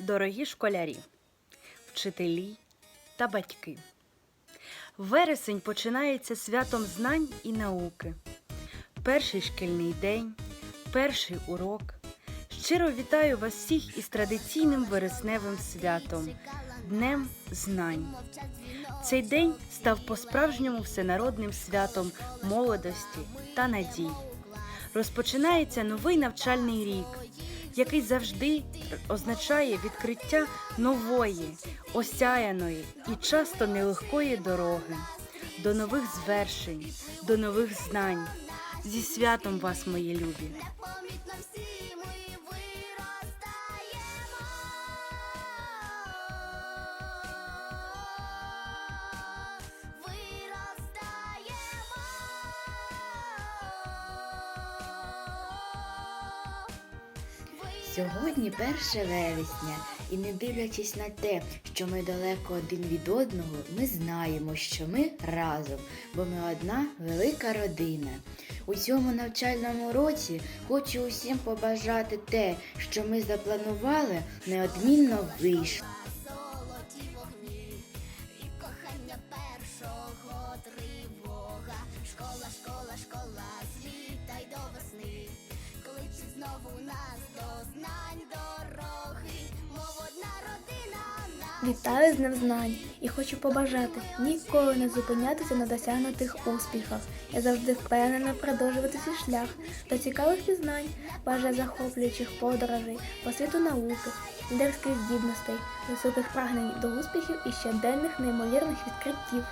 Дорогі школярі, вчителі та батьки. Вересень починається святом знань і науки. Перший шкільний день, перший урок. Щиро вітаю вас всіх із традиційним вересневим святом Днем знань. Цей день став по-справжньому всенародним святом молодості та надій. Розпочинається новий навчальний рік, який завжди означає відкриття нової, осяяної і часто нелегкої дороги, до нових звершень, до нових знань. Зі святом вас, мої любі! Сьогодні 1 вересня, і не дивлячись на те, що ми далеко один від одного, ми знаємо, що ми разом, бо ми одна велика родина. У цьому навчальному році хочу усім побажати те, що ми запланували, неодмінно вийшло. Вітаю з Днем знань і хочу побажати ніколи не зупинятися на досягнутих успіхах. Я завжди впевнена продовжувати свій шлях до цікавих пізнань, бажаю захоплюючих подорожей по світу науки, лідерських здібностей, високих прагнень до успіхів і щоденних неймовірних відкриттів.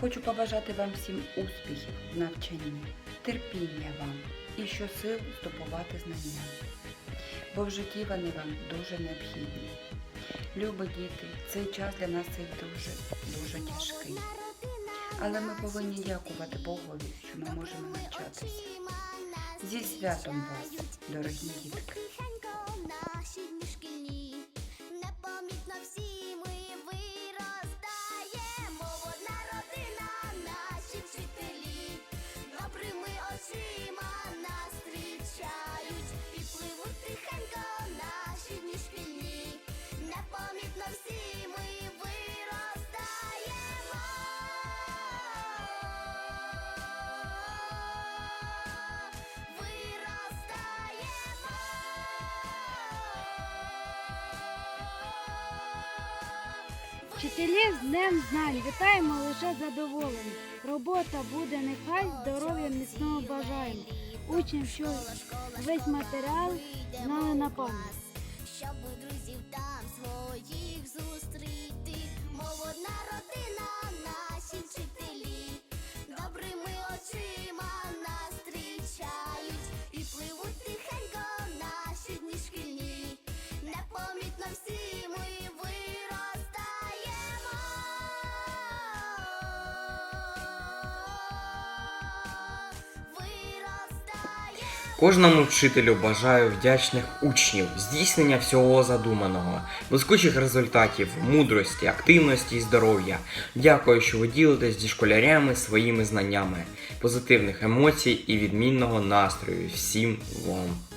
Хочу побажати вам всім успіхів в навчанні, терпіння вам і щосил здобувати знання. Бо в житті вони вам дуже необхідні. Любі діти, цей час для нас цей дуже, дуже тяжкий. Але ми повинні дякувати Богові, що ми можемо навчатися. Зі святом вас, дорогі дітки! Вчителів з Днем знань вітаємо лише задоволені. Робота буде нехай, здоров'я міцного бажаємо. Учим що весь матеріал знали на пам'ять. Щоб друзів там своїх зустріти, мов одна Кожному вчителю бажаю вдячних учнів, здійснення всього задуманого, блискучих результатів, мудрості, активності і здоров'я. Дякую, що ви ділитесь зі школярями своїми знаннями, позитивних емоцій і відмінного настрою всім вам.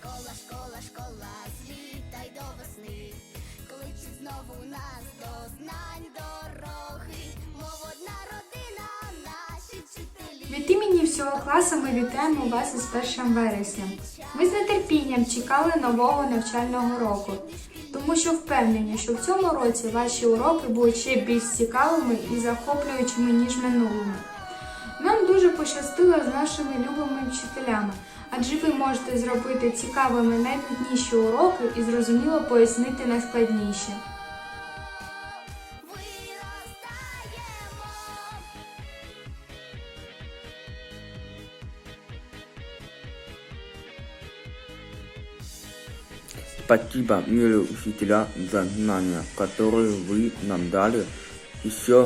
Школа, школа, школа, з до весни. Кличуть знову нас до знань дороги. Мов одна родина, наші вчителі. Від імені всього класу ми вітаємо вас із 1 вересня. Ми з нетерпінням чекали нового навчального року, тому що впевнені, що в цьому році ваші уроки будуть ще більш цікавими і захоплюючими, ніж минулими Нам дуже пощастило з нашими любими вчителями, адже ви можете зробити цікавими найнудніші уроки і зрозуміло пояснити найскладніші. Виростаємо. Спасибо, милые учителя, за знания, которые вы нам дали. Еще